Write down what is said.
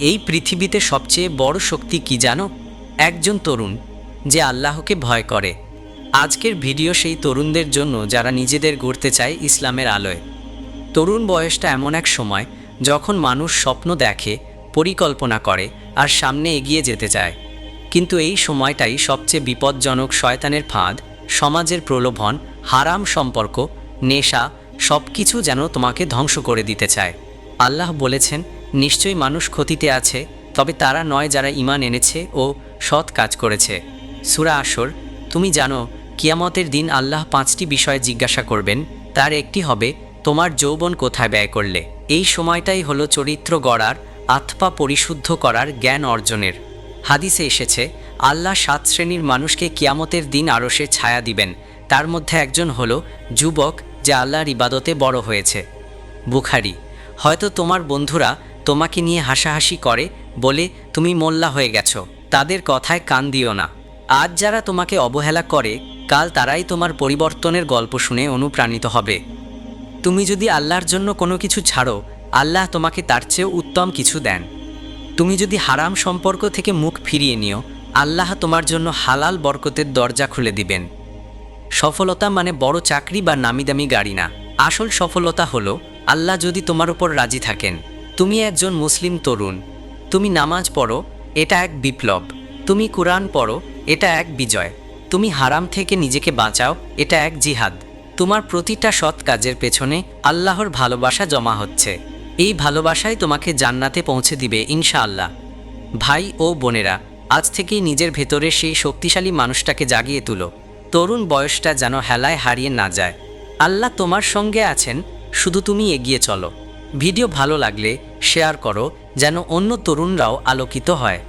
এই পৃথিবীতে সবচেয়ে বড় শক্তি কি জানো? একজন তরুণ যে আল্লাহকে ভয় করে। আজকের ভিডিও সেই তরুণদের জন্য যারা নিজেদের গড়তে চায় ইসলামের আলোয়। তরুণ বয়সটা এমন এক সময় যখন মানুষ স্বপ্ন দেখে, পরিকল্পনা করে আর সামনে এগিয়ে যেতে চায়। কিন্তু এই সময়টাই সবচেয়ে বিপজ্জনক শয়তানের ফাঁদ, সমাজের প্রলোভন, হারাম সম্পর্ক, নেশা সব কিছু যেন তোমাকে ধ্বংস করে দিতে চায়। আল্লাহ বলেছেন নিশ্চয়ই মানুষ ক্ষতিতে আছে, তবে তারা নয় যারা ইমান এনেছে ও সৎ কাজ করেছে। সুরা আসর, তুমি জানো, কিয়ামতের দিন আল্লাহ পাঁচটি বিষয়ে জিজ্ঞাসা করবেন, তার একটি হবে, তোমার যৌবন কোথায় ব্যয় করলে? এই সময়টাই হলো চরিত্র গড়ার, আত্মা পরিশুদ্ধ করার জ্ঞান অর্জনের। হাদিসে এসেছে, আল্লাহ সাত শ্রেণির মানুষকে কিয়ামতের দিন আরসে ছায়া দিবেন, তার মধ্যে একজন হলো যুবক, যে আল্লাহর ইবাদতে বড় হয়েছে। বুখারি, হয়তো তোমার বন্ধুরা তোমাকে নিয়ে হাসাহাসি করে বলে, তুমি মোল্লা হয়ে গেছো। তাদের কথায় কান দিও না। আজ যারা তোমাকে অবহেলা করে, কাল তারাই তোমার পরিবর্তনের গল্প শুনে অনুপ্রাণিত হবে। তুমি যদি আল্লাহর জন্য কোনো কিছু ছাড়ো, আল্লাহ তোমাকে তার চেয়েও উত্তম কিছু দেন। তুমি যদি হারাম সম্পর্ক থেকে মুখ ফিরিয়ে নিও, আল্লাহ তোমার জন্য হালাল বরকতের দরজা খুলে দিবেন। সফলতা মানে বড় চাকরি বা নামিদামি গাড়ি না। আসল সফলতা হলো, আল্লাহ যদি তোমার উপর রাজি থাকেন। তুমি একজন মুসলিম তরুণ। তুমি নামাজ পড়ো, এটা এক বিপ্লব। তুমি কোরআন পড়ো, এটা এক বিজয়। তুমি হারাম থেকে নিজেকে বাঁচাও, এটা এক জিহাদ। তোমার প্রতিটা সৎ কাজের পেছনে আল্লাহর ভালোবাসা জমা হচ্ছে। এই ভালোবাসাই তোমাকে জান্নাতে পৌঁছে দিবে, ইনশাআল্লাহ। ভাই ও বোনেরা, আজ থেকেই নিজের ভেতরে সেই শক্তিশালী মানুষটাকে জাগিয়ে তুলো। তরুণ বয়সটা যেন হেলায় হারিয়ে না যায়। আল্লাহ তোমার সঙ্গে আছেন, শুধু তুমি এগিয়ে চলো। ভিডিও ভালো লাগলে শেয়ার করো যেন অন্য তরুণরাও আলোকিত হয়।